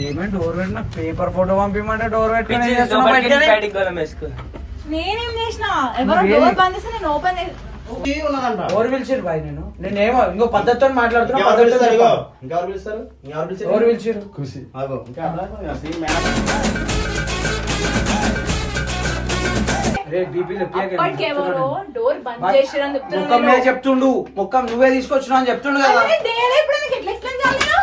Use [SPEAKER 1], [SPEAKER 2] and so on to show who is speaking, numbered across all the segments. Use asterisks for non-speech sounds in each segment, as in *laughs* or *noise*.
[SPEAKER 1] ఏమైనా డోర్ పెట్టిన? Paper photo పంపిమంటే door పెట్టుకుని
[SPEAKER 2] నేనేం చేసిన? ఎవరో
[SPEAKER 1] నువ్వు
[SPEAKER 2] డోర్
[SPEAKER 1] ఏమి-
[SPEAKER 2] బంద్ చేస్తే నేను ఓపెన్ చేసి
[SPEAKER 3] ఉన్నదంట.
[SPEAKER 1] ఎవరు పిలిచిరు బాయ్ నేను. నేనేమో ఇంకో పద్ధతితో మాట్లాడుతున్నా
[SPEAKER 3] ఎవరు పిలిచారు ఖుషి
[SPEAKER 2] డోర్ బంద్ చేసిరని
[SPEAKER 1] చెప్తుండు. ముఖం నువ్వే తీసుకొచ్చినావు అని చెప్తుండు కదా
[SPEAKER 2] ఇప్పుడు నీకు ఎట్లా ఎక్స్ప్లెయిన్ చేయాలి నేను?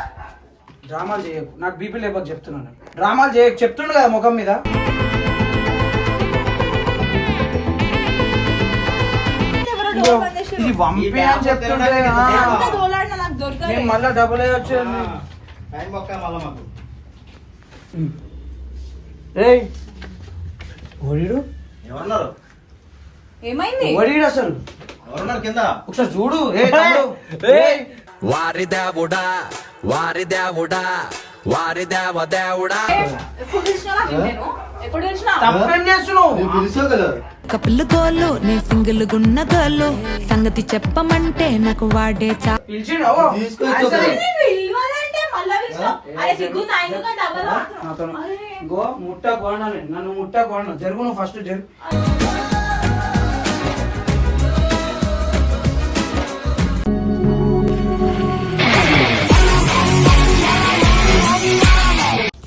[SPEAKER 1] డ్రామాలు చేయకు. నాకు బీపీ లేకపోతే చెప్తున్నాను. డ్రామాలు చేయకు. చెప్తుండు కదా ముఖం మీద.
[SPEAKER 2] ఎవరో.
[SPEAKER 1] ఇది వంపే అని చెప్తుండే ఆ.
[SPEAKER 2] ఎంత దోలాడినా నాకు దొరకలేదు
[SPEAKER 1] నేను మళ్ళా వచ్చాను
[SPEAKER 3] టైం మళ్ళా మాకు.
[SPEAKER 1] రే ఓడిడు?
[SPEAKER 3] ఎవరున్నారు?
[SPEAKER 2] ఏమైంది?
[SPEAKER 1] ఓడిడు అసలు.
[SPEAKER 3] ఎవరున్నారు కింద?
[SPEAKER 1] ఒకసారి చూడు. రే తమ్ముడు. రేయ్.
[SPEAKER 4] వారి దేవుడా వారి దేవుడా వారి దేవ దేవుడా.
[SPEAKER 5] కపుల్ గోలు నే సింగిల్ గున్న గోలు సంగతి చెప్పమంటే నాకు వాడే చా
[SPEAKER 1] పిలిచిండు ఓ.
[SPEAKER 3] తీసుకొచ్చి
[SPEAKER 1] అసలు
[SPEAKER 3] ఒక-
[SPEAKER 2] నేను పిలవాలంటే మళ్ళా పిలిచినా అరే సిగ్గు నాయన కంటే అవ్వదు
[SPEAKER 1] నాతో
[SPEAKER 2] అరే.
[SPEAKER 1] గో ముట్ట నన్ను ముట్ట కోణ జరుగు నువ్వు ఫస్ట్ జరుగు.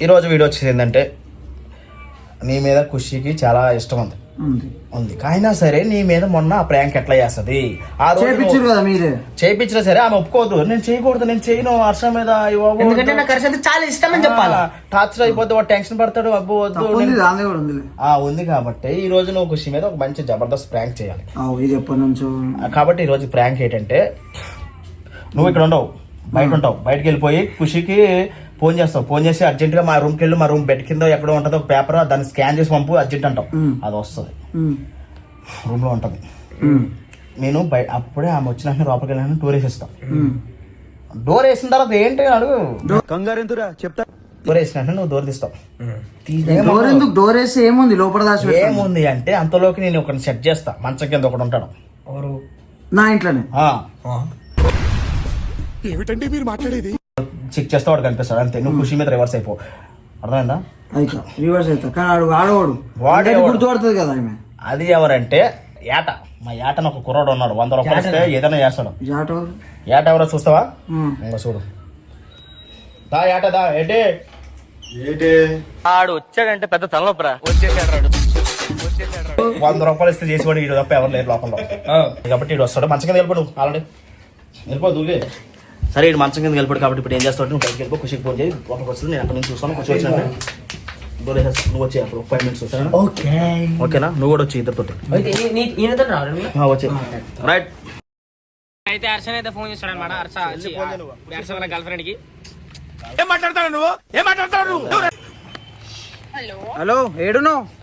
[SPEAKER 3] ఈరోజు వీడియో వచ్చేది ఏంటంటే నీ మీద ఖుషికి చాలా ఇష్టం ఉంది.
[SPEAKER 1] ఉంది.
[SPEAKER 3] ఉంది. అయినా సరే నీ మీద మొన్న ఆ ప్రాంక్ ఎట్లా చేస్తుంది? ఆ రోజు
[SPEAKER 1] చేపించారు కదా మీరే.
[SPEAKER 3] చేపించినా సరే ఆమె ఒప్పుకోవద్దు. నేను చేయకూడదు నేను చేయను హర్ష మీద ఇవ్వకూడదు.
[SPEAKER 6] ఎందుకంటే నాకు హర్ష అంటే చాలా ఇష్టం అని చెప్పాలా?
[SPEAKER 3] టార్చర్ అయిపోద్ది వాడు టెన్షన్ పడతాడు అబ్బో వద్దు ఆ ఉంది కాబట్టి ఈ రోజు నువ్వు ఖుషి మీద ఒక మంచి జబర్దస్త్ ప్రాంక్ చేయాలి.
[SPEAKER 1] ఇది ఎప్పటి నుంచో.
[SPEAKER 3] ఆ, కాబట్టి ఈ రోజు ప్రాంక్ ఏంటంటే నువ్వు ఇక్కడ ఉండవు బయట ఉంటావు. బయటకు వెళ్ళిపోయి ఖుషికి ఫోన్ చేస్తావు. ఫోన్ చేసి అర్జెంట్గా మా రూమ్కి వెళ్ళి మా రూమ్ బెడ్ కింద ఎక్కడో ఉంటుంది ఒక పేపర్ దాన్ని స్కాన్ చేసి పంపు అర్జెంట్ అంటావు.
[SPEAKER 1] మ్.
[SPEAKER 3] అది వస్తుంది. రూమ్లో ఉంటది. నేను బయ అప్పుడే ఆమె వచ్చిన లోపలికి వెళ్ళాను డోర్ వేసేస్తాం. డోర్ వేసిన తర్వాత ఏంటి అడుగు.
[SPEAKER 7] కంగారెందురా చెప్తా.
[SPEAKER 3] డోర్ వేసిన వెంటనే నువ్వు డోర్ తీస్తావు.
[SPEAKER 1] డోర్ ఎందుకు డోర్ వేసి ఏముంది? లోపల దాచి.
[SPEAKER 3] ఏముంది అంటే అంతలోకి నేను ఒకరిని సెట్ చేస్తా. మంచం కింద ఉంటాడు.
[SPEAKER 6] ఎవరు?
[SPEAKER 1] నా ఇంట్లోనే.
[SPEAKER 3] ఆ,
[SPEAKER 7] ఏమిటండి మీరు మాట్లాడేది?
[SPEAKER 3] చెక్ చేస్తే వాడు కనిపిస్తాడు. అంతే. నువ్వు ఖుషి మీద రివర్స్ అయిపో. అర్థమైందా?
[SPEAKER 1] అయితే. రివర్స్ అవుతా కానీ ఆడు ఆడవాడు.
[SPEAKER 3] వాడే
[SPEAKER 1] కదా ఆమె.
[SPEAKER 3] అది ఎవరంటే ఏట మా ఏటన ఒక కుర్రాడు ఉన్నాడు. వంద రూపాయలు ఇస్తే ఏదైనా చేస్తాడు. ఏట ఎవరో? చూస్తావా. ఇంకా చూడు. దా ఏట దా. ఏంటి?
[SPEAKER 7] ఏంటి?
[SPEAKER 6] ఆడు వచ్చాడంటే పెద్ద తలనొప్పరా? వచ్చేసాడు రాడు.
[SPEAKER 3] వంద రూపాయలు ఇస్తే చేసేవాడు వీడు తప్ప ఎవరు లేరు లోపల కాబట్టి వీడు వస్తాడు. మంచం కింద వెళ్ళిపోడు ఆల్రెడీ. వెళ్ళిపో దూగే సరే ఇటు మంచం కింద వెళ్ళిపోడు కాబట్టి ఇప్పుడు ఏం చేస్తాడు నువ్వు బయటకు వెళ్ళిపో ఖుషికి ఫోన్ చేయి లోపలికి వస్తుంది నేను అక్కడ నుంచి చూస్తాను కొంచెం వచ్చాను నువ్వు వచ్చి అప్పుడు ఫైవ్ మినిట్స్ వస్తాను
[SPEAKER 6] ఓకే.
[SPEAKER 3] ఓకేనా? నువ్వు కూడా వచ్చి ఇద్దరితో వచ్చి రైట్.
[SPEAKER 6] అయితే హర్షన్ అయితే ఫోన్ చేస్తాడు అనమాట హర్ష వాళ్ళ గర్ల్ ఫ్రెండ్కి.
[SPEAKER 2] హలో
[SPEAKER 1] హలో ఏడును
[SPEAKER 2] నేనా ఇగో ఇంటి బయట సెటిల్ ఆడుతున్నా చెప్పు.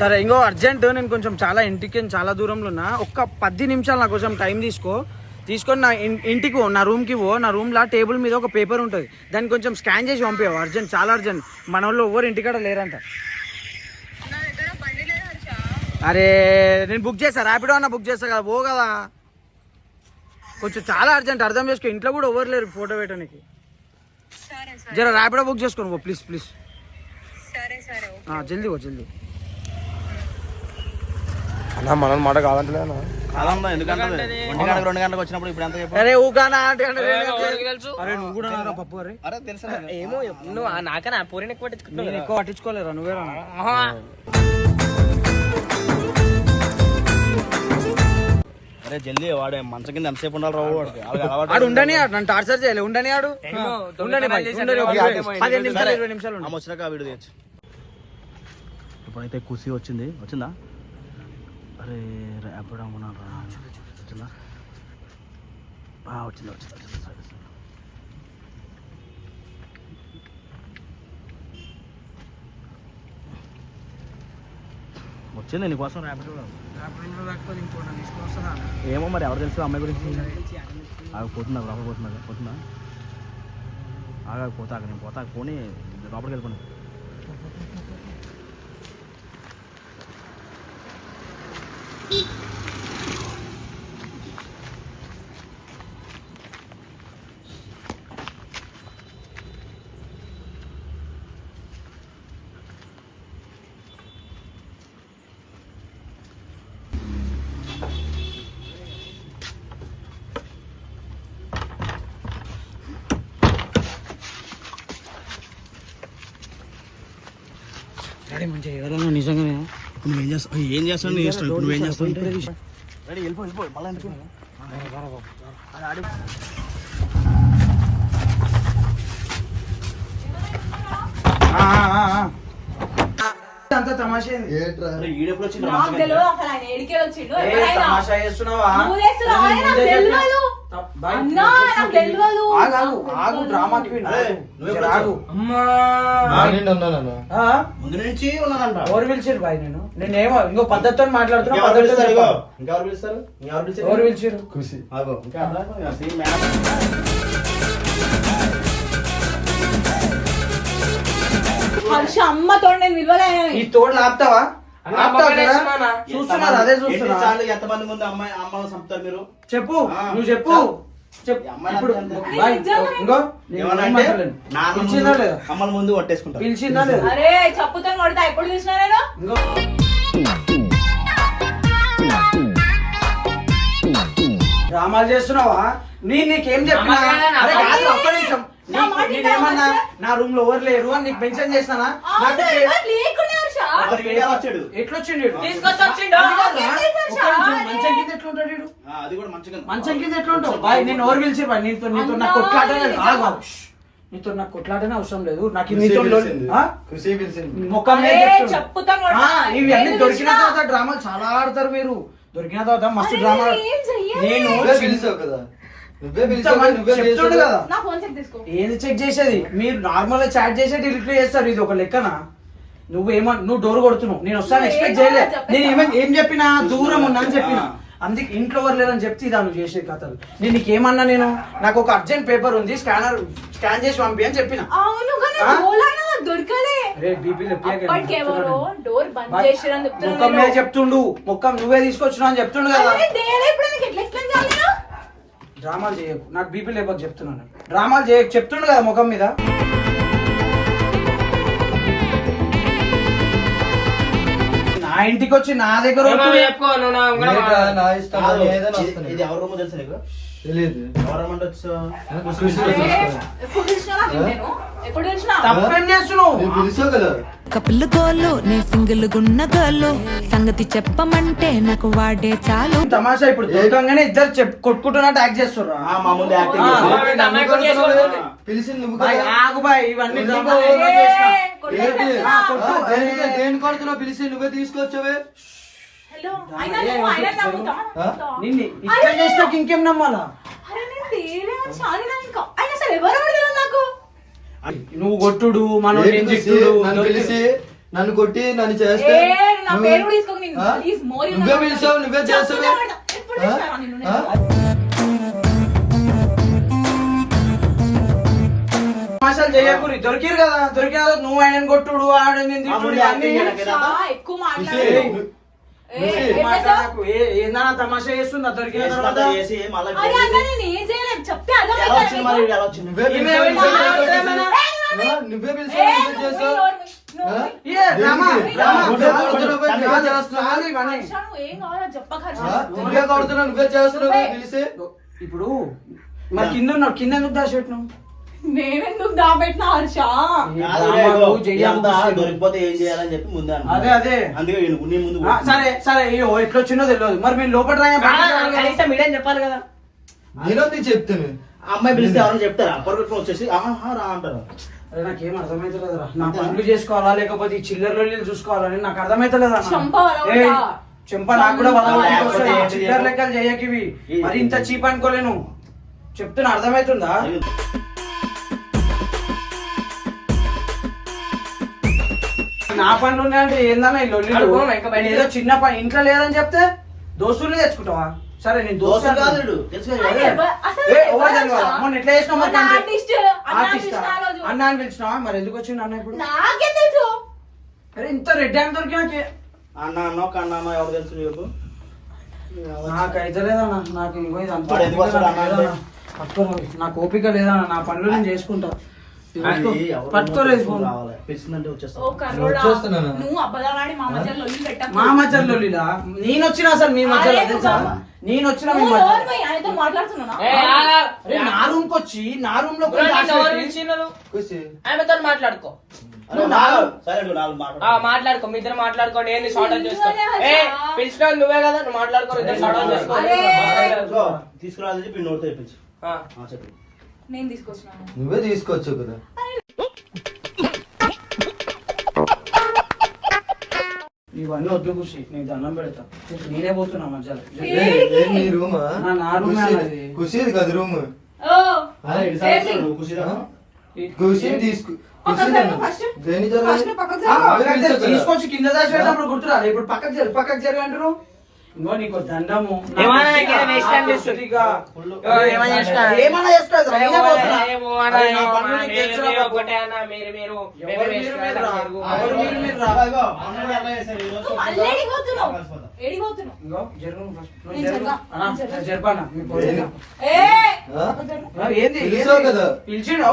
[SPEAKER 1] సరే ఇంకో అర్జెంట్ నేను కొంచెం చాలా ఇంటికి చాలా దూరంలో ఉన్నా. ఒక్క పది నిమిషాలు నా కోసం టైం తీసుకో. తీసుకొని నా ఇంటికి పో నా రూమ్కి పో. నా రూమ్లో టేబుల్ మీద ఒక పేపర్ ఉంటుంది. దాన్ని కొంచెం స్కాన్ చేసి పంపేవు అర్జెంట్ చాలా అర్జెంట్ మన వాళ్ళు ఎవరు ఇంటికాడ లేరంట. అరే నేను బుక్ చేస్తా. ర్యాపిడో అన్న బుక్ చేస్తా కదా పో కదా. కొంచెం చాలా అర్జెంట్ అర్థం చేసుకో. ఇంట్లో కూడా ఎవరు లేరు ఫోటో
[SPEAKER 2] సరే
[SPEAKER 1] జర ర్యాపిడో బుక్ చేసుకోను ప్లీజ్ ప్లీజ్. జల్దీ పో జల్దీ.
[SPEAKER 7] అన్న మన మాట కాదంటలే
[SPEAKER 3] కాదమ్మా ఎందుకంటే ఒంటి గంటకు రెండు గంటలకు వచ్చినప్పుడు ఇప్పుడు ఎంత చెప్పావు?
[SPEAKER 1] అరే ఊగానా అంటే అంటే
[SPEAKER 6] ఎవరికి తెలుసు?
[SPEAKER 1] అరే నువ్వు కూడా నారా పప్పు అరే?
[SPEAKER 3] అరే తెలుసా?
[SPEAKER 6] ఏమో నువ్వు ఆ నాకన్నా ఆ పూరిని ఎక్కువ పట్టించుకుంటున్నావు
[SPEAKER 1] నేను
[SPEAKER 6] కదా.
[SPEAKER 1] ఎక్కువ పట్టించుకోలేరా నువ్వేరా
[SPEAKER 6] ఆహా.
[SPEAKER 3] అరే జల్దీ వాడు మంచం కింద ఎంతసేపు ఉండాలి రావు
[SPEAKER 1] ఆడు ఉండని ఆడు నన్ను టార్చర్ చేయలే ఉండని ఆడు.
[SPEAKER 6] ఏమో,
[SPEAKER 1] ఉండని పదిహేను నిమిషాలు. ఇరవై నిమిషాలు.
[SPEAKER 3] వచ్చినాక వీడియో తీయచ్చు. ఇప్పుడైతే కుసి వచ్చింది. వచ్చిందా? అరే ఎప్పుడు అమ్మున్నాను రా. వచ్చిందా? వచ్చింది వచ్చింది వచ్చింది. సరే సరే. వచ్చింది నీకోసం ర్యాపిడ్ ఏమో మరి ఎవరు తెలుసు అమ్మాయి గురించి? ఆగిపోతున్నా లోపలికి పోతున్నా పోతున్నా ఆగా పోతాక నేను పోతాక పోనీ లోపలికి
[SPEAKER 1] 다리 문제 여러 నిజంగానే
[SPEAKER 3] నువ్వేం చేస్తావు? ఏం చేస్తావు? నీ ఇష్టం. ఇప్పుడు నువ్వేం చేస్తావు
[SPEAKER 1] రెడీ వెళ్ళిపో వెళ్ళిపో మళ్ళీ ఆ. అంత తమాషా
[SPEAKER 3] ఈడెప్పుడు వచ్చిండు?
[SPEAKER 2] నాకు
[SPEAKER 3] మంచిగా?
[SPEAKER 2] తెలియదు అసలు ఆయన ఏడికే వచ్చిండు.
[SPEAKER 1] ఏ,
[SPEAKER 2] ఎవరైనా
[SPEAKER 1] తమాషా చేస్తున్నావా? ముందే
[SPEAKER 3] నుంచి ఉన్నానంట.
[SPEAKER 1] ఎవరు పిలిచిరు బాయ్ నేను? నేనేమో ఇంకో పద్ధతితో మాట్లాడుతున్నా
[SPEAKER 3] ఇంకెవరు పిలుస్తారు
[SPEAKER 1] ఎవరు పిలిచిరు.
[SPEAKER 2] హర్ష అమ్మతో నేను
[SPEAKER 1] ఈ తోడు ఆపుతావా చూస్తున్నారు అదే చూస్తున్నా
[SPEAKER 3] ఎన్నిసార్లు ఎంతమంది ముందు అమ్మాయి అమ్మని చంపుతారు మీరు?
[SPEAKER 1] చెప్పు. నువ్వు చెప్పు. నేను
[SPEAKER 3] ముందు
[SPEAKER 1] లేదా?
[SPEAKER 3] అమ్మల ముందు పట్టేసుకుంటారు
[SPEAKER 1] పిలిచిందా లేదా?
[SPEAKER 2] అరే చెప్పుతో కొడతా ఎప్పుడు చూసినా నేను?
[SPEAKER 1] డ్రామాలు చేస్తున్నావా? నీ నీకేం చెప్పినా?
[SPEAKER 6] డ్రామాలు కాదా?
[SPEAKER 1] అరే కాదు, ఒక్క నిమిషం.
[SPEAKER 2] నా
[SPEAKER 1] నేనేమన్నా రూమ్లో ఎవరు లేరు అని నీకు మెన్షన్ చేస్తానా నాకు
[SPEAKER 3] వచ్చాడు?
[SPEAKER 1] మంచం కింద మంచం కింద. ఎట్లా ఉంటావు బాయ్ నేను ఎవరు పిలిచి బాయ్? నీతో నీతో నాకు. నీతో నాకు కొట్లాటనే అవసరం లేదు. నాకు
[SPEAKER 7] ఖుషి
[SPEAKER 1] నీతో లో-
[SPEAKER 7] పిలిచింది.
[SPEAKER 1] ఆ?
[SPEAKER 7] ఖుషి పిలిచింది.
[SPEAKER 1] ముఖం మీద
[SPEAKER 2] అరే,
[SPEAKER 1] చెప్తున్నా.
[SPEAKER 2] చెప్పుతో కొడతా.
[SPEAKER 1] ఆ, ఇవి అన్ని
[SPEAKER 2] నేను
[SPEAKER 1] దొరికిన. తర్వాత డ్రామాలు చాలా ఆడతారు మీరు దొరికిన తర్వాత మస్తు డ్రామా
[SPEAKER 2] నేను ఏం చెయ్యలే.
[SPEAKER 1] నేను
[SPEAKER 7] నువ్వే పిలిచావు కదా. నువ్వే పిలిచావు
[SPEAKER 1] ఇంతమంది
[SPEAKER 7] నువ్వే
[SPEAKER 1] చెప్తుండు
[SPEAKER 7] చేసావు
[SPEAKER 1] కదా.
[SPEAKER 2] నా ఫోన్ చెక్ తీసుకో.
[SPEAKER 1] ఏది చెక్ చేసేది? మీరు నార్మల్గా చాట్ చేసే డిలీట్ చేస్తారు. ఇది ఒక లెక్కన? నువ్వు ఏమో నువ్వు డోర్ కొడుతున్నావు. నేను వస్తాను ఎక్స్పెక్ట్ చేయలే? నేను ఏమో ఏం చెప్పినా దూరం ఉన్నా అని చెప్పిన. అందుకే ఇంట్లో ఎవరు లేరని చెప్తే ఇదా నువ్వు చేసే కథలు. నేను నీకేమన్నా నేను? నాకు ఒక అర్జెంట్ పేపర్ ఉంది స్కానర్ స్కాన్ చేసి పంపి అని చెప్పిన.
[SPEAKER 2] అవును కానీ
[SPEAKER 1] ఆ?
[SPEAKER 2] డోలానా దొరకలే.
[SPEAKER 1] అరే బీపీ
[SPEAKER 2] అప్పటికెవరో డోర్ బంద్ చేసిరని
[SPEAKER 1] ముఖం మీద చెప్తుండు. ముఖం నువ్వే తీసుకొచ్చినావు అని చెప్తుండు కదా? డ్రామాలు చేయకు. నాకు బీపీ లేకపోతే చెప్తున్నాను. డ్రామాలు చేయకు చెప్తుండు కదా ముఖం మీద. నా ఇంటికి వచ్చి నా దగ్గర
[SPEAKER 3] ఇది- ఎవరి రూమో తెలుసా నీకు
[SPEAKER 7] తెలియదు
[SPEAKER 3] ఎవరు రమ్మంటే
[SPEAKER 2] ఎప్పుడు
[SPEAKER 1] తప్పేం చేస్తున్నావు.
[SPEAKER 7] పిలిచావు కదా?
[SPEAKER 5] కపిల్ గోలు నే సింగిల్ గున్న గోలు. సంగతి చెప్పమంటే నాకు వాడే చాలు.
[SPEAKER 1] తమాషా ఇప్పుడు దొరకంగానే ఇద్దరు చెప్ కొట్టుకుంటున్నట్టు యాక్ట్ చేస్తుర్రా?
[SPEAKER 3] ఆ, మా ముందు యాక్టింగ్
[SPEAKER 1] ఆ,
[SPEAKER 3] చేసి.
[SPEAKER 6] ఆ, వీడు అమ్మాయి కొట్టి చేసుకోవాలి.
[SPEAKER 7] పిలిచింది నువ్వు
[SPEAKER 1] బాయ్
[SPEAKER 7] కదా?
[SPEAKER 1] ఆగు బాయ్ ఇవన్నీ
[SPEAKER 7] ఎందుకు?
[SPEAKER 1] చేసినా.
[SPEAKER 7] ఏంటి?
[SPEAKER 1] ఆ,
[SPEAKER 7] దేనికి- దేని కొడుతున్నావు పిలిచి నువ్వే తీసుకొచ్చావే?
[SPEAKER 2] హలో అయినా నువ్వు అయినా నమ్ముతా నమ్ముతా.
[SPEAKER 1] నిన్ను ఇట్లా చేసినాక ఇంకేం నమ్మాలా?
[SPEAKER 2] అరే నేను చాలు ఇంకా? ఆయన అసలు ఎవరు ఎవరు తెలియదు నాకు?
[SPEAKER 1] నువ్వు కొట్టుడు మనం
[SPEAKER 7] నన్ను పిలిచి నన్ను కొట్టి నన్ను చేస్తే
[SPEAKER 2] నా
[SPEAKER 7] నువ్వు- పిలిచావు నువ్వే చేస్తావే?
[SPEAKER 1] తమాషాలు చేయకూరి దొరికిరు కదా. దొరికిన నువ్వు ఆయన కొట్టుడు ఆడ?
[SPEAKER 2] ఎక్కువ మాట్లాడు
[SPEAKER 1] మాట్లాడకు. తమాషా చేస్తుందా? దొరికిన
[SPEAKER 3] చేసినంత
[SPEAKER 1] తర్వాత?
[SPEAKER 3] చేసి మళ్ళా
[SPEAKER 2] అరే అన్న నేను ఏం చేయలేదు చెప్తే అర్థం
[SPEAKER 3] ఎలా వచ్చింది మరి? వీడు ఎలా వచ్చింది?
[SPEAKER 7] నువ్వే నువ్వే చేస్తున్నావు. నువ్వే పిలిచి
[SPEAKER 1] ఇప్పుడు మరి కింద ఉన్నావు కింద ఎందుకు దాచి పెట్టినావు
[SPEAKER 2] నేనెందుకు దాబెట్టిన హర్ష.
[SPEAKER 3] దొరికిపోతే ఏం చేయాలని చెప్పి ముందే.
[SPEAKER 1] అదే, అదే.
[SPEAKER 3] అందుకే ఈయన నీ ముందు
[SPEAKER 1] సరే సరే ఇయ్యో, ఎట్లొచ్చిందో తెలియదు మరి మేము లోపల
[SPEAKER 6] కనీసం మీడియం చెప్పాలి కదా.
[SPEAKER 7] నేనొద్దు చెప్తాను
[SPEAKER 3] ఆ అమ్మాయి పిలిస్తే ఎవరైనా చెప్తారా? పొరగట్టుకుని వచ్చేసి ఆహా రా అంటారు.
[SPEAKER 1] అరే నాకేం అర్థమైతలేదురా. నా పనులు చేసుకోవాలా లేకపోతే ఈ చిల్లర లొల్లీలు చూసుకోవాలని నాకు అర్థమైతలేదా.
[SPEAKER 2] చెంప
[SPEAKER 1] నాకు కూడా చిల్లర లెక్కలు చేయకివి మరి ఇంత చీప్ అనుకోలేను. చెప్తున్నా అర్థమైతుందా? నా పనులు ఉన్నాయంటే ఏందన్నా ఈ లొల్లి
[SPEAKER 6] బయటికి
[SPEAKER 1] ఏదో చిన్న పని ఇంట్లో లేదని చెప్తే దోస్తుల్ని తెచ్చుకుంటావా? సరే నేను
[SPEAKER 3] దోస్తులు
[SPEAKER 1] దోస్తులు
[SPEAKER 3] కాదు?
[SPEAKER 1] మొన్న ఎట్లా చేసినావు?
[SPEAKER 2] అన్న.
[SPEAKER 1] అన్న అని పిలిచినావా మరి ఎందుకు వచ్చిండు అన్న ఇప్పుడు?
[SPEAKER 2] నాకేం
[SPEAKER 1] అరే ఇంత రెడ్ హ్యాండ్ దొరికినాకే
[SPEAKER 3] అన్న అన్నో కన్నామో ఎవరు తెలుసు నీకు?
[SPEAKER 1] నాకైతే లేదన్నా నాకు ఇంకో ఇది అంతా
[SPEAKER 3] అన్న.
[SPEAKER 1] నాకు ఓపిక లేదన్నా నా పనులు నేను చేసుకుంటా. పట్టుకోలేదు ఫోన్.
[SPEAKER 3] రావాలి పిలిచిందంటే వచ్చేస్తా
[SPEAKER 2] ఓ కర్రోడా.
[SPEAKER 7] వచ్చేస్తున్నాను.
[SPEAKER 2] నువ్వు అబద్ధాలాడి మా మధ్య లొల్లి పెట్టకు.
[SPEAKER 1] మా మధ్యలో లీలా నేను వచ్చిన అసలు మీ మధ్యలో
[SPEAKER 2] అరే,
[SPEAKER 1] తెలుసా?
[SPEAKER 2] నువ్వు-
[SPEAKER 1] నేను వచ్చిన మీ
[SPEAKER 2] నువ్వు
[SPEAKER 1] మధ్యలో.
[SPEAKER 2] ఎవరు పోయి ఆయనతో మాట్లాడుతున్నానా?
[SPEAKER 6] ఏ, ఆగా.
[SPEAKER 1] అరే నా రూమ్కి వచ్చి నా రూమ్లో
[SPEAKER 6] బ్రో, నిన్ను ఎవరు పిలిచినారు?
[SPEAKER 7] ఖుషి
[SPEAKER 6] ఆమెతో మాట్లాడుకో.
[SPEAKER 3] నాలుగు. సరే నువ్వు నాలుగు
[SPEAKER 6] ఆ,
[SPEAKER 3] మాట్లాడు
[SPEAKER 6] మాట్లాడుకో. మీ ఇద్దరు మాట్లాడుకోండి. ఏంది షార్ట్ అవుట్ చేసుకో ఏ. పిలిచిన నువ్వే కదా నువ్వు మాట్లాడుకో ఇద్దరు షార్ట్ అవుట్ చేసుకో.
[SPEAKER 2] అరే.
[SPEAKER 3] తీసుకురాలని చెప్పి నోట్ తెప్పించు
[SPEAKER 6] ఆ.
[SPEAKER 3] ఆ, చెప్పు.
[SPEAKER 2] నేను తీసుకొచ్చినాను.
[SPEAKER 7] నువ్వే తీసుకోవచ్చు కదా.
[SPEAKER 1] ఇవన్నీ వద్దు ఖుషి నీకు దండం పెడతా. నేనే పోతున్నా మధ్యలో.
[SPEAKER 7] నీ రూమా?
[SPEAKER 1] నా-
[SPEAKER 7] కదా రూమ్. తీసుకు
[SPEAKER 2] పక్కకు పక్కకు.
[SPEAKER 1] పక్కకు. తీసుకొచ్చి కింద దాచి పెట్టినప్పుడు గుర్తురాలి ఇప్పుడు పక్కకు జరు పక్కకు జరుగు అంటారు ఇంకో నీకు దండము
[SPEAKER 6] ఏమన్నా నాకేదో waste time చేస్తుంది.
[SPEAKER 1] ఇదిగా.
[SPEAKER 6] ఓ, ఏమన్నా చేస్తా?
[SPEAKER 1] ఏమన్నా చేస్తాడు రా, నేనే పోతున్నా.
[SPEAKER 6] ఏమో అన్న,
[SPEAKER 1] అరే, నా
[SPEAKER 6] ఏమో
[SPEAKER 1] పనులు
[SPEAKER 6] అన్న,
[SPEAKER 1] నీకు
[SPEAKER 6] మీరు
[SPEAKER 1] తెలుసురా
[SPEAKER 6] మీరు
[SPEAKER 1] బాబు.
[SPEAKER 6] ఒకటే అన్న, మీరు మీరు
[SPEAKER 1] ఎవరు
[SPEAKER 6] మేమే
[SPEAKER 1] మీరు
[SPEAKER 6] వేస్ట్
[SPEAKER 1] మీరు
[SPEAKER 6] కదా,
[SPEAKER 1] రా.
[SPEAKER 6] మీరు.
[SPEAKER 1] ఎవరు మీరు మీరు రా.
[SPEAKER 3] ఇదిగో, మొన్న కూడా అలా చేశారు, ఈ రోజు
[SPEAKER 2] నువ్వు మళ్ళీ ఎడిగిపోతున్నావు ఎడిగిపోతున్నావు
[SPEAKER 1] ఇంకో, జరుగు నువ్వు first. నువ్వు
[SPEAKER 2] నేను
[SPEAKER 1] జరుగు.
[SPEAKER 2] జరగా.
[SPEAKER 1] అన్నా,
[SPEAKER 2] నేను జరగా.
[SPEAKER 1] జరపన్నా, మీ పోయినా.
[SPEAKER 2] ఏ
[SPEAKER 7] ఆ?
[SPEAKER 2] పక్కకు జరుగు.
[SPEAKER 1] ఆ, ఏంది
[SPEAKER 7] పిలిచావు
[SPEAKER 1] ఏంది?
[SPEAKER 7] కదా.
[SPEAKER 1] పిలిచిండు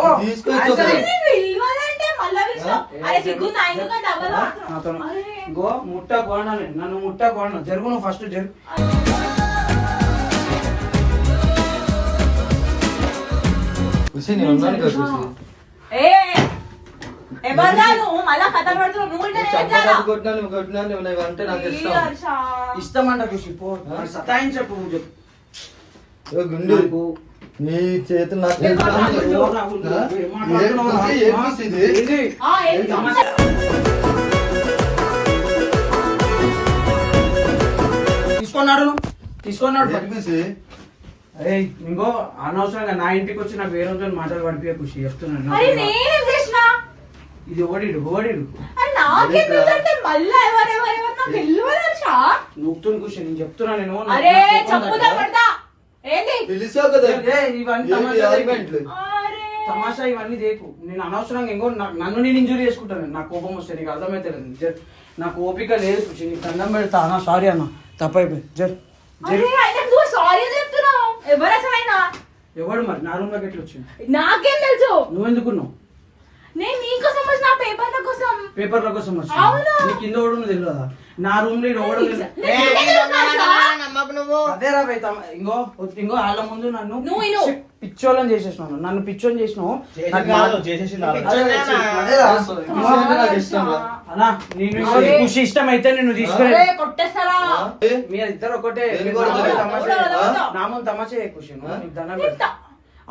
[SPEAKER 1] నాతో ఇంకో ముట్ట కోణ నన్ను ముట్ట కోణ జరుగు నువ్వు ఫస్ట్ జరుగు.
[SPEAKER 7] ఖుషి నేను ఉన్నాను కదా అంటే ఇష్టం.
[SPEAKER 1] ఇష్టమంట ఖుషి పో. సతాయించకు
[SPEAKER 7] గుండు. నీ చేతులు నాకు
[SPEAKER 2] సమస్య?
[SPEAKER 1] తీసుకున్నాడు నువ్వు? తీసుకున్నాడు
[SPEAKER 7] ఖుషి
[SPEAKER 1] అరే ఇంకో అనవసరంగా నా ఇంటికి వచ్చి నాకు వేరే వాళ్ళతో మాటలు పడిపోయే ఖుషి చెప్తున్నాను ఇది ఓడిడు ఓడిడు. నూకుతుంది ఖుషి నేను చెప్తున్నా నేను తమాషా ఇవన్నీ దేకు నేను అనవసరంగా ఇంకో నా- నన్ను నేను ఇంజురీ చేసుకుంటాను. నాకు కోపం వస్తే నీకు అర్థమైతే జర్ నాకు ఓపిక లేదు నీకు దండం పెడతా అన్న సారీ అన్న. తప్పైపోయింది. జర్
[SPEAKER 2] ఎవరు
[SPEAKER 1] మరి? నా రూమ్లోకి ఎట్లా వచ్చింది
[SPEAKER 2] నాకేం తెలుసు?
[SPEAKER 1] నువ్వెందుకున్నావు
[SPEAKER 2] నేను నీకోసం వచ్చిన పేపర్ల కోసం
[SPEAKER 1] పేపర్ల కోసం వచ్చి
[SPEAKER 2] అవును.
[SPEAKER 1] నీ కింద ఓడడం తెలియదా నా రూమ్లో ఓడడం తెలియదు.
[SPEAKER 6] నమ్మకు నువ్వు
[SPEAKER 1] ఇంకో ఇంకో వాళ్ళ ముందు నన్ను
[SPEAKER 2] నువ్వు ఇను.
[SPEAKER 1] పిచ్చి- పిచ్చోళ్ళని చేసేసినావు నన్ను పిచ్చోని చేసినావు నాకు మా-
[SPEAKER 7] ఇష్టం రా
[SPEAKER 1] అన్నా నేను
[SPEAKER 2] అరే.
[SPEAKER 1] ఖుషి ఇష్టం అయితే నిన్ను తీసుకుని
[SPEAKER 2] కొట్టేస్తారా?
[SPEAKER 1] మీరు ఇద్దరు ఒకటే మీరు
[SPEAKER 7] కొడతారు?
[SPEAKER 1] తమాషా
[SPEAKER 2] ఎవడో,
[SPEAKER 1] చేయకు.
[SPEAKER 2] ఎవడో.
[SPEAKER 1] నా ముందు తమాషా చేయకు ఖుషి నువ్వు. నీకు దండం
[SPEAKER 2] తింటా.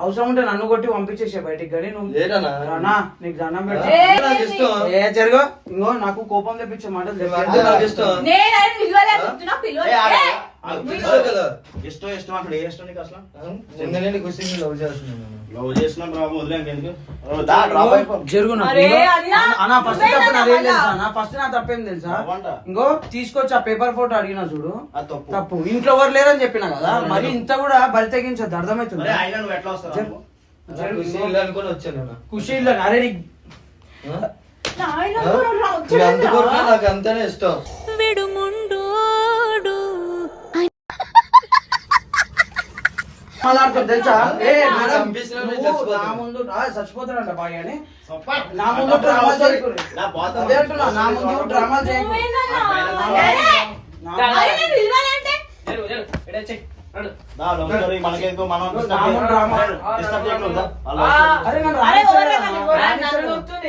[SPEAKER 1] అవసరం ఉంటే నన్ను కొట్టి పంపించేసే బయటికి కానీ నువ్వు. రానా నీకు దండం
[SPEAKER 2] ఏ
[SPEAKER 1] జరుగు. ఇంకో నాకు కోపం తెప్పించే మాటలు
[SPEAKER 7] నాకు ఇష్టం
[SPEAKER 3] ఇష్టం అక్కడ ఏ ఇష్టం నీకు అసలు?
[SPEAKER 7] లవ్ చేస్తున్నాను
[SPEAKER 3] లవ్ ఎందుకు దా డ్రాప్
[SPEAKER 1] జరుగు
[SPEAKER 2] అన్నా,
[SPEAKER 1] ఫస్ట్
[SPEAKER 2] నువ్వే
[SPEAKER 1] తప్పు నాదేం. తెలుసా? నా ఫస్ట్ నా తప్పేం తెలుసా?
[SPEAKER 3] అవ్వంట.
[SPEAKER 1] ఇంకో తీసుకొచ్చి ఆ పేపర్ ఫోటో అడిగినా చూడు.
[SPEAKER 3] తప్పు.
[SPEAKER 1] తప్పు. ఇంట్లో ఎవరు లేరని చెప్పిన కదా మరి ఇంత కూడా బలి తెగించద్దు. అర్థమవుతుంది?
[SPEAKER 3] అరే అయినా నువ్వు ఎట్లా వస్తావు.
[SPEAKER 7] ఖుషి ఇల్లు అనుకొని వచ్చాను నేను.
[SPEAKER 1] ఖుషి ఇల్లు అరే నీకు
[SPEAKER 7] నాకు అంతనే ఇష్టం.
[SPEAKER 1] మాట్లాడుతుంది తెలుసా? ఏ. నా ముందు ఆ, చచ్చిపోతాడంట బాగా అని. నా ముందు డ్రామా
[SPEAKER 3] నా
[SPEAKER 1] ముందు
[SPEAKER 3] చేయకూడదు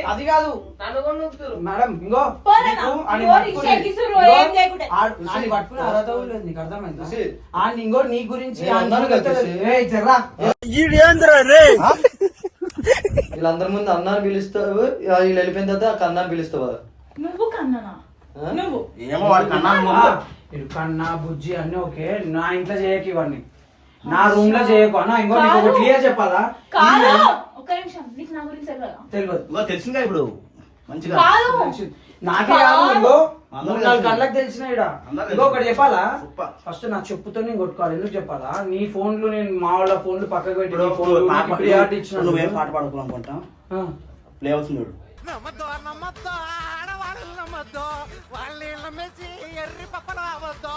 [SPEAKER 1] అది కాదు. మేడం ఇంకో పట్టుకుని- అర్హత లేదు నీకు అర్థమైందా. ఆ ఇంకో నీ గురించి.
[SPEAKER 7] వీళ్ళందరి ముందు అన్నాన్ని పిలుస్తావు. వీళ్ళు వెళ్ళిపోయిన తర్వాత కన్నాన్ని పిలుస్తావా?
[SPEAKER 2] నువ్వు కన్ననా?
[SPEAKER 7] ఆ?
[SPEAKER 2] నువ్వు.
[SPEAKER 3] ఏమో వాడి కన్నా
[SPEAKER 1] ఇటు కన్నా బుజ్జి అన్ని ఓకే. నా ఇంట్లో చేయకు ఇవన్నీ. నా రూమ్లో చేయకు. అన్న ఇంకో నీకు. క్లియర్ చెప్పాలా?
[SPEAKER 2] కాదు. ఒక్క నిమిషం. నీకు నా గురించి తెలియదా
[SPEAKER 3] తెలిసిందిగా ఇప్పుడు? మంచిగా.
[SPEAKER 2] కాదు.
[SPEAKER 1] తెలిసింది. నాకే కాదు ఇంకో మూడు నాలుగు
[SPEAKER 3] తెలిసింది.
[SPEAKER 1] గంటలకు తెలిసిన ఇడ
[SPEAKER 3] అందరూ
[SPEAKER 1] ఇంకో ఒకటి చెప్పాలా. ఫస్ట్ నా చెప్పుతో నేను కొట్టుకోవాలి. ఎందుకు చెప్పాలా? నీ ఫోన్లు నేను మా వాళ్ళ ఫోన్లు పక్కకు పెట్టి
[SPEAKER 3] నువ్వేం పాట పాడుకోవాలనుకుంటా. ప్లే అవుతుంది చూడు.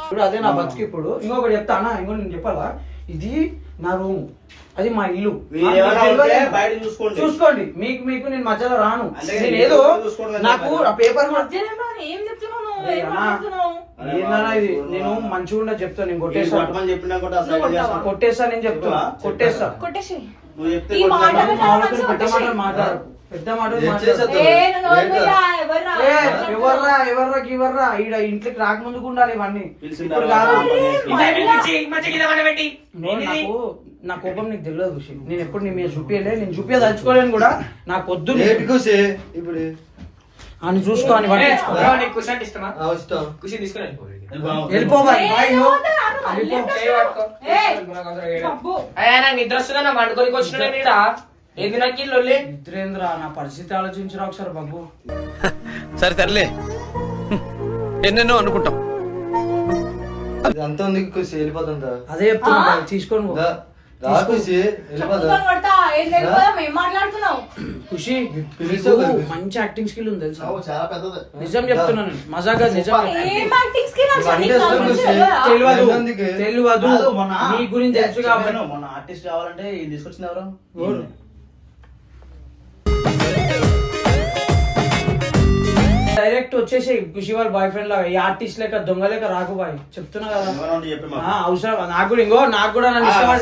[SPEAKER 1] ఇప్పుడు అదే నా బతుకు ఇప్పుడు. ఇంకొకటి చెప్తానా ఇంకో నేను చెప్పాలా? ఇది నా రూమ్. అది మా ఇల్లు.
[SPEAKER 3] చూసుకోండి.
[SPEAKER 1] చూసుకోండి. మీకు మీకు నేను మధ్యలో రాను. నేను ఏదో నాకు పేపర్
[SPEAKER 2] ఏం చెప్తున్నావు
[SPEAKER 1] అన్నా. ఇది? నేను మంచిగా ఉండదు చెప్తా నేను కొట్టేస్తా? కొట్టేస్తా నేను చెప్తున్నా? కొట్టేస్తా.
[SPEAKER 2] కొట్టేసి
[SPEAKER 3] నువ్వు
[SPEAKER 2] మాట
[SPEAKER 1] పెద్ద
[SPEAKER 2] మీరా? ఎవర్రా?
[SPEAKER 1] ఎవర్రా ఎవర్రా ఈడ ఇంట్లోకి రాకముందుకు ఉండాలి ఇవన్నీ ఇప్పుడు కాదు. నో? నాకు నా కోపం నీకు తెలియదు ఖుషి నేను ఎప్పుడు నీ మీద చూపించలే నేను చూపించదలుచుకోలేను కూడా నాకు వద్దు
[SPEAKER 7] లేట్ కూసి ఇప్పుడు
[SPEAKER 1] అని చూసుకో అని
[SPEAKER 6] ఏ,
[SPEAKER 1] పట్టించుకో.
[SPEAKER 6] బ్రో, నీకు కుర్చీ అంటే ఇష్టమా
[SPEAKER 7] ఆ, వస్తాం
[SPEAKER 6] కుర్చీ తీసుకుని వెళ్ళిపో.
[SPEAKER 3] వెళ్ళిపో.
[SPEAKER 1] వెళ్ళిపో బాయ్, బాయ్
[SPEAKER 2] ఏ,
[SPEAKER 1] నో.
[SPEAKER 2] వద్దు, రాను, మళ్ళీ
[SPEAKER 1] వెళ్ళిపో.
[SPEAKER 2] ఎందుకు
[SPEAKER 6] చేయి పట్టుకో.
[SPEAKER 2] ఏ, అబ్బో.
[SPEAKER 6] అయ్యా నాకు నిద్ర వస్తుందా నా వండుకోనికి వచ్చిన ఏంది నాకు లొల్లి
[SPEAKER 1] నా పరిస్థితి ఆలోచించరా ఒకసారి బాబు. *laughs*
[SPEAKER 4] సరే తరలే ఎన్నెన్నో అనుకుంటాం.
[SPEAKER 7] అంతా ఉంది కూసి వెళ్ళిపోతుందా
[SPEAKER 1] అదే చెప్తున్నా బాయ్, తీసుకొని పో.
[SPEAKER 7] రా, రా కూసి వెళ్ళిపోతా
[SPEAKER 2] చెప్పుకొని కొడతా. ఏం తెలియదా? ఏం మాట్లాడుతున్నావు?
[SPEAKER 1] ఖుషి *clears throat*
[SPEAKER 7] పిలిచావు
[SPEAKER 1] నీకు
[SPEAKER 7] కదా.
[SPEAKER 1] మంచి యాక్టింగ్ స్కిల్ ఉంది తెలుసా?
[SPEAKER 3] చావు చాలా పెద్దది.
[SPEAKER 1] నిజం చెప్తున్నాను నేను. మజాగా నిజం
[SPEAKER 2] ఏం యాక్టింగ్ స్కిల్ నాకు
[SPEAKER 7] ఇవన్నీ
[SPEAKER 2] నీకు
[SPEAKER 7] అసలు
[SPEAKER 2] గురించి
[SPEAKER 7] చూసి-
[SPEAKER 2] తెలియదా?
[SPEAKER 1] తెలియదు.
[SPEAKER 7] ఎందుకు?
[SPEAKER 1] తెలియదు.
[SPEAKER 3] కాదు, మొన్న
[SPEAKER 1] నీ గురించి తెలుసు కాబట్టి.
[SPEAKER 3] మొన్న ఆర్టిస్ట్ కావాలంటే ఇది తీసుకొచ్చింది ఎవరు?
[SPEAKER 1] డైరెక్ట్ వచ్చేసి ఖుషి వాళ్ళ బాయ్ ఫ్రెండ్ లాగా ఈ ఆర్టిస్ట్ లెక్క దొంగ లెక్క రాకు బాయ్. చెప్తున్నా కదా. ఆ, అవసరం. నాకు కూడా ఇంకో నాకు కూడా నన్ను ఇష్టపడ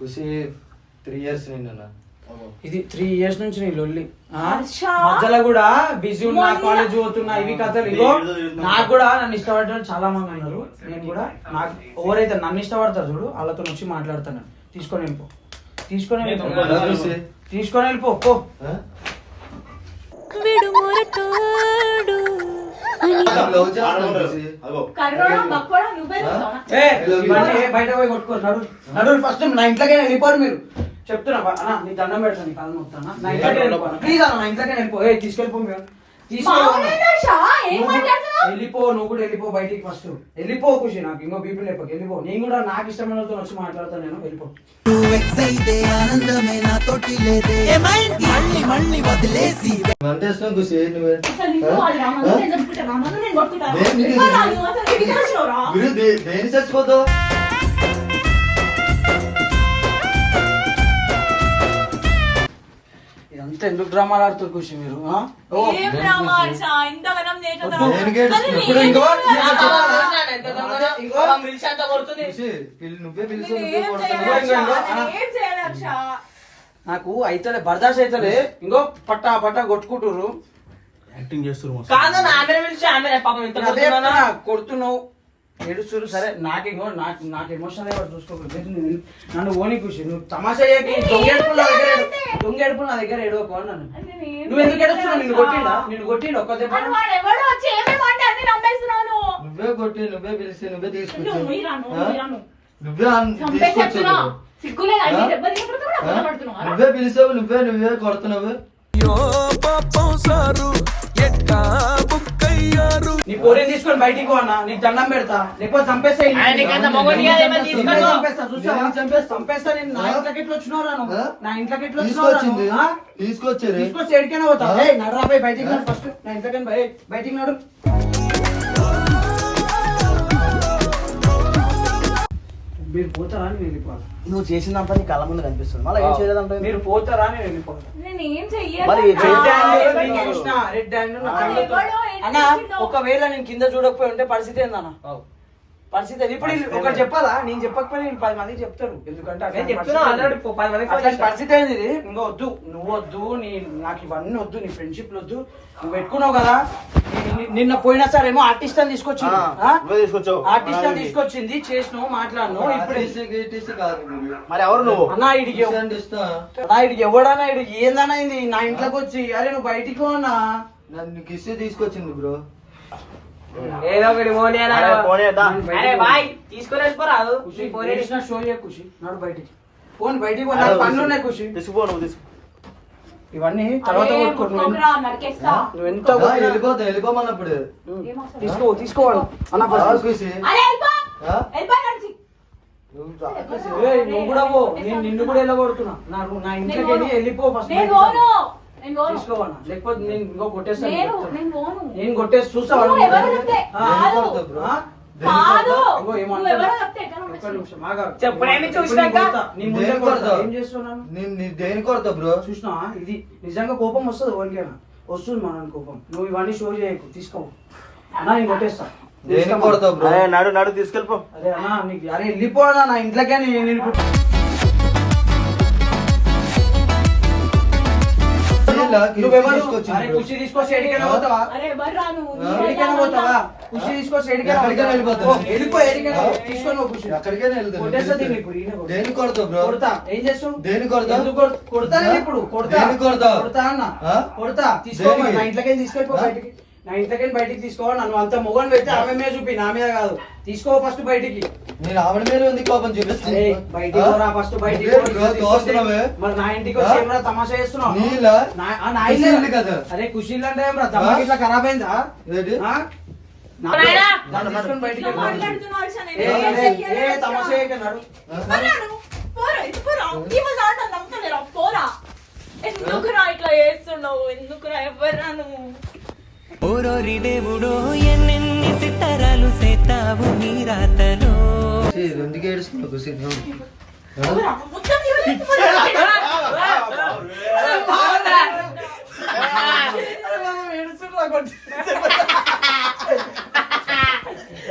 [SPEAKER 3] ఖుషి
[SPEAKER 7] త్రీ ఇయర్స్ నిన్న
[SPEAKER 1] ఇది త్రీ ఇయర్స్ నుంచి నీ లొల్లి. ఆ?
[SPEAKER 2] హర్ష.
[SPEAKER 1] మధ్యలో కూడా బిజీ ఉన్నా
[SPEAKER 2] మొన్న-
[SPEAKER 1] కాలేజ్ పోతున్నా ఇవి కథలు. ఇగో. నాకు కూడా నన్ను ఇష్టపడటం చాలా మంది ఉన్నారు. నేను కూడా నాకు ఎవరైతే నన్ను ఇష్టపడతారు చూడు వాళ్ళతో వచ్చి మాట్లాడతాను. తీసుకొని వెళ్ళిపో. తీసుకొని వెళ్ళిపో. తీసుకొని వెళ్ళిపో పో. కొట్టుకో నడు నడు ఫస్ట్ నా ఇంట్లోకి వెళ్ళిపోరు మీరు. చెప్తున్నా అన్న నీ దండం పెడతాను నీ కాలు మొత్తానా నా ఇంట్లోకి వెళ్ళిపో ప్లీజ్ అన్న నా ఇంట్లోకి వెళ్ళిపో. తీసుకెళ్ళిపో మీరు. వెళ్ళిపో నువ్వు కూడా వెళ్ళిపో బయటికి ఫస్ట్ వెళ్ళిపో ఖుషి నాకు ఇంకో బీపీ లేపక వెళ్ళిపో. నేను కూడా నాకు ఇష్టమైన వచ్చి మాట్లాడతాను నేను వెళ్ళిపో.
[SPEAKER 7] ఇష్టం కూసి నువ్వు.
[SPEAKER 2] అసలు నీకు
[SPEAKER 1] ఇదంతా ఎందుకు డ్రామాలు ఆడుతారు ఖుషి మీరు
[SPEAKER 2] ఏం డ్రామా? ఇంతగానం. తర్వాత-?
[SPEAKER 1] ఇప్పుడు
[SPEAKER 2] నేను? చేయాలి?
[SPEAKER 6] ఎంత?
[SPEAKER 1] ఇంకో-
[SPEAKER 7] పిలి- నువ్వే నువ్వే కొడుతున్నావు.
[SPEAKER 2] చేయాలి
[SPEAKER 1] ఇంకో, ఇంకో.
[SPEAKER 2] నేను చేయాలి?
[SPEAKER 1] నాకు అయితలే బర్దాష్ అయితలే ఇంకో పట్టా పట్టా కొట్టుకుంటుర్రు
[SPEAKER 3] యాక్టింగ్ చేస్తున్నారు
[SPEAKER 6] కాదు ఆమె పిలిచి ఆమె పాపం ఎంత
[SPEAKER 1] అదే
[SPEAKER 6] కొడుతున్నానా?
[SPEAKER 1] చెప్తున్నా, కొడుతున్నావు ఏడుస్తురు సరే నాకేమో నాకు నాకు ఎమోషనల్ ఎవరు చూసుకోకూడదు నువ్వు- నన్ను ఓని ఖుషి నువ్వు తమాషా చేయకు. ఈ దొంగ ఏడుపులు నా దగ్గర ఏడు- దొంగ ఏడుపులు నా దగ్గర ఏడవకు
[SPEAKER 2] నేను
[SPEAKER 1] నువ్వు ఎందుకు ఏడుస్తున్నావు? నిన్ను కొట్టిండా? నిన్ను కొట్టిండు? ఒక్క దెబ్బ
[SPEAKER 2] నువ్వు.
[SPEAKER 7] కొట్టి నువ్వే పిలిచి నువ్వే తీసుకొచ్చావు
[SPEAKER 2] నువ్వు నువ్వు.
[SPEAKER 7] తీసుకొచ్చావు పిలిచావు నువ్వే నువ్వే కొడుతున్నావు.
[SPEAKER 4] యో పాపం సారు ఎట్టా బుక్కయ్యారు
[SPEAKER 1] నీ పోరిని తీసుకొని బయటికి పో అన్న నీకు దండం పెడతా లేకపోతే చంపేస్తా. చంపేస్తా చూస్తావా?
[SPEAKER 7] నేను చంపేస్తా.
[SPEAKER 1] చంపేస్తా నేను నా? ఇంట్లోకి ఎట్లా నువ్వు
[SPEAKER 7] ఆ?
[SPEAKER 1] నా ఇంట్లోకి ఎట్లా? ఆ?
[SPEAKER 7] తీసుకొచ్చారు
[SPEAKER 1] తీసుకొచ్చి ఎడికైనా పోతా నడరా బయటికి ఫస్ట్ నా ఇంట్లోకి బయ- బయటికి నడు మీరు పోతారా అని వెళ్ళిపోవాలి
[SPEAKER 3] నువ్వు చేసిందంతా నీ కళ్ళ ముందు కనిపిస్తుంది మళ్ళీ ఏం చేయలేదంటే
[SPEAKER 1] మీరు పోతారా అని నేను వెళ్ళిపోవాలి
[SPEAKER 2] నేను ఏం చెయ్యాలి
[SPEAKER 3] మరి?
[SPEAKER 1] రెడ్ హ్యాండ్ నేను చూసిన రెడ్ హ్యాండ్ నా
[SPEAKER 2] ఆ.
[SPEAKER 1] కళ్ళతో.
[SPEAKER 2] ఎవడో ఏం
[SPEAKER 1] అన్న
[SPEAKER 2] చేసిండో.
[SPEAKER 1] ఒకవేళ నేను కింద చూడకపోయి ఉంటే పరిస్థితి ఏందన్న పరిస్థితి అది. ఇప్పుడు ఒకటి చెప్పాలా? నేను చెప్పకపోయినా పది ఎందుకంటే
[SPEAKER 6] నేను
[SPEAKER 1] అట్లాంటి పరిస్థితి
[SPEAKER 6] పది మందికి
[SPEAKER 1] అట్లాంటి
[SPEAKER 6] చేశా.
[SPEAKER 1] పరిస్థితి ఇది? ఇంకా వద్దు నువ్వు వద్దు నీ నాకు ఇవన్నీ వద్దు నీ ఫ్రెండ్షిప్ వద్దు. నువ్వు పెట్టుకున్నావు కదా నిన్న పోయినా సరే ఏమో ఆర్టిస్ట్ అని తీసుకొచ్చింది.
[SPEAKER 3] ఆ, నువ్వే తీసుకొచ్చావు.
[SPEAKER 1] ఆర్టిస్ట్ అని తీసుకొచ్చింది చేసినావు మాట్లాడినావు ఇప్పుడు.
[SPEAKER 3] మరి. ఎవరు నువ్వు?
[SPEAKER 1] అన్నా ఇడికి
[SPEAKER 7] ఇష్టం అంటే ఇష్టం.
[SPEAKER 1] నా ఇడికి ఎవడన్నా ఇడికి ఏందన్నా ఇది నా ఇంట్లోకి వచ్చి అరే నువ్వు బయటికి పోనా
[SPEAKER 7] నన్ను కిసి తీసుకొచ్చింది బ్రో.
[SPEAKER 6] ఏదో ఒకటి పోనీ అని
[SPEAKER 3] అరే,
[SPEAKER 6] బాయ్ తీసుకొని వెళ్ళిపోరాదు
[SPEAKER 1] ఖుషి
[SPEAKER 6] నీ పోనీ.
[SPEAKER 1] చేసిన షో చేయ ఖుషి నడు బయటికి. ఫోన్ బయటికి పో నాకు పనులు ఉన్నాయి ఖుషి
[SPEAKER 3] తీసుకుపో నువ్వు తీసుకో.
[SPEAKER 1] ఇవన్నీ తర్వాత నువ్వు ఎంత
[SPEAKER 7] వెళ్ళిపోతా వెళ్ళిపోమన్నప్పుడు?
[SPEAKER 1] తీసుకో తీసుకోవాలి అన్న ఫస్ట్.
[SPEAKER 7] ఖుషి. నువ్వు
[SPEAKER 1] కూడా పో. నేను నిన్ను కూడా వెళ్ళగొడుతున్నా. నా రూ- నా ఇంట్లోకి వెళ్ళి. వెళ్ళిపో ఫస్ట్ లేకపోతే నేను ఇంకో కొట్టేస్తాను
[SPEAKER 2] నేను
[SPEAKER 1] కొట్టేసి చూస్తావా
[SPEAKER 2] నువ్వు ఎవరు చెప్తే?
[SPEAKER 1] ఆ,
[SPEAKER 2] కాదు.
[SPEAKER 7] కొడతావు బ్రో.
[SPEAKER 1] ఆ?
[SPEAKER 2] కాదు
[SPEAKER 1] ఇంకో ఏమో
[SPEAKER 2] నువ్వు ఎవరో
[SPEAKER 1] అంటున్నా.
[SPEAKER 2] చెప్తే ఎక్కడ
[SPEAKER 1] ఒక్క నిమిషం ఆగా.
[SPEAKER 6] చెప్పుడేంది
[SPEAKER 1] ఇప్పుడు
[SPEAKER 6] చూసినాక?
[SPEAKER 1] నేను కొడతా. నీ ముందే
[SPEAKER 7] దేనికి
[SPEAKER 1] కొడతా.
[SPEAKER 7] కొడతావు?
[SPEAKER 1] ఏం చేస్తున్నాను
[SPEAKER 7] నేను నీ దేని కొడతా బ్రో
[SPEAKER 1] చూసినా ఇది నిజంగా కోపం వస్తుంది ఎవరికైనా వస్తుంది మన కోపం నువ్వు ఇవన్నీ షో చేయకు తీసుకో అన్నా నేను కొట్టేస్తా
[SPEAKER 7] దేని కొడతావు బ్రో
[SPEAKER 3] అరే నాడు నాడు తీసుకెళ్ళిపో
[SPEAKER 1] అరే అన్నా నీకు అరే వెళ్ళిపోనా నా ఇంట్లోకే నేను నువ్వెవరు?
[SPEAKER 7] తీసుకొచ్చింది
[SPEAKER 1] అరే
[SPEAKER 7] బ్రో.
[SPEAKER 1] కుర్చీ తీసుకొచ్చి ఎడికైనా పోతావా
[SPEAKER 2] అరే ఎవర్రా నువ్వు
[SPEAKER 7] ఆ?
[SPEAKER 1] ఎడికైనా పోతావా కుర్చీ తీసుకొచ్చి ఎడికైనా
[SPEAKER 7] ఎక్కడికైనా వెళ్ళిపోతావు.
[SPEAKER 1] ఓ, వెళ్ళిపో ఎడికైనా
[SPEAKER 7] ఆ?
[SPEAKER 1] తీసుకొని పో కుర్చీ
[SPEAKER 7] ఎక్కడికైనా వెళ్తాను.
[SPEAKER 1] కొట్టేస్తా దీన్ని ఇప్పుడు ఈయన కొడతా.
[SPEAKER 7] దేని కొడతావు బ్రో
[SPEAKER 1] కొడతా ఏం చేస్తావు
[SPEAKER 7] దేని కొడతావు?
[SPEAKER 1] ఎందుకు కొడ- కొడతా నేను ఇప్పుడు కొడతా
[SPEAKER 7] దేనికి కొడతావు?
[SPEAKER 1] కొడతా అన్న
[SPEAKER 7] ఆ?
[SPEAKER 1] కొడతా తీసుకో
[SPEAKER 7] దేనికి?
[SPEAKER 1] నా ఇంట్లోకి తీసుకెళ్ళిపో? బయటికి నా వెళ్ళి బయటికి తీసుకో నన్ను అంత మొగన్ పెడితే ఆమె మీద చూపి నా మీద కాదు. తీసుకో ఫస్ట్ బయటికి.
[SPEAKER 7] నేను ఆవిడ మీద ఉంది కోపం చూపిస్తాను
[SPEAKER 1] అరే, బయటికి పోరా ఫస్ట్ బయటికి? మరి నా ఇంటికి వచ్చి? ఏమరా తమాషా చేస్తున్నావు?
[SPEAKER 7] కదా.
[SPEAKER 1] అరే కుషీలు అంటే ఏమరా దమ్మ ఇట్లా ఖరాబ్ అయిందా. తమాషా.
[SPEAKER 2] ఎందుకురా ఇట్లా చేస్తున్నావు? ఎందుకురా ఎవర్రా నువ్వు?
[SPEAKER 8] ఓరోరి దేవుడో ఎన్నెన్ని సితారాలు సేతావు నీ రాతలో.
[SPEAKER 7] ఎందుకు ఏడుస్తున్నావు
[SPEAKER 2] మొత్తం ఇవన్నీ పోరా.
[SPEAKER 1] అరే, మనం ఏడుస్తుండ్రా కొట్టి. అరే, ఏడవకు, ఏడవకు. ఎందుకు ఏడుస్తున్నావు? ఇప్పుడు మావాడు ఏడు. వాడు మేము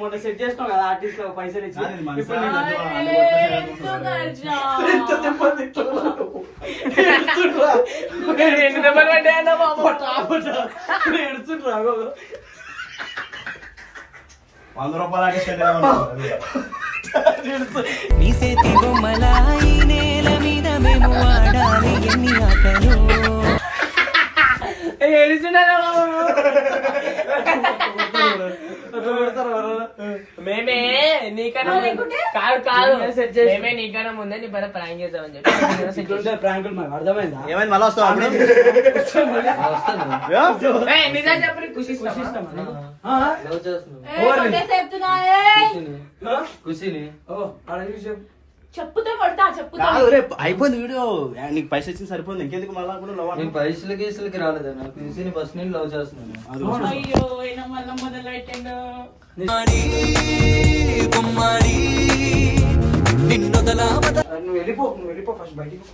[SPEAKER 1] మొన్న సెట్ చేసినాం కదా ఆర్టిస్ట్లో పైసలు ఇచ్చి.
[SPEAKER 3] వంద రూపాయలు
[SPEAKER 8] నీ చేతి బొమ్మల ఈ నేల మీద మేము ఆడాలి. ఎన్ని ఆటలు?
[SPEAKER 6] మేమే నీకన్నా? కాదు కాదు.
[SPEAKER 1] మేమే
[SPEAKER 6] నీకన్నా ముందే నీ పైన ప్రాంక్ చేద్దామని చెప్పి. *laughs*
[SPEAKER 1] ప్రాంకులు మాకు అర్థమైందా?
[SPEAKER 3] ఏమైంది మళ్ళీ వస్తావు
[SPEAKER 6] నిజం చెప్పు నీకు ఖుషి ఇస్తామా?
[SPEAKER 2] చెప్పుతో కొడతా చెప్పుతో.
[SPEAKER 3] కాదు రే అయిపోయింది వీడియో. నీకు పైసలు ఇచ్చింది సరిపోయింది. ఇంకెందుకు మళ్ళా కూడా లవ్
[SPEAKER 7] నేను పైసలు గీసలకి రాలేదు? నాకు కుషిని ఫస్ట్ నేను లవ్ చేస్తున్నాను.
[SPEAKER 2] అయ్యో ఈయన మళ్ళా
[SPEAKER 8] నిన్నొదలా
[SPEAKER 1] నువ్వు వెళ్ళిపో నువ్వు వెళ్ళిపో ఫస్ట్ బయటికి పో.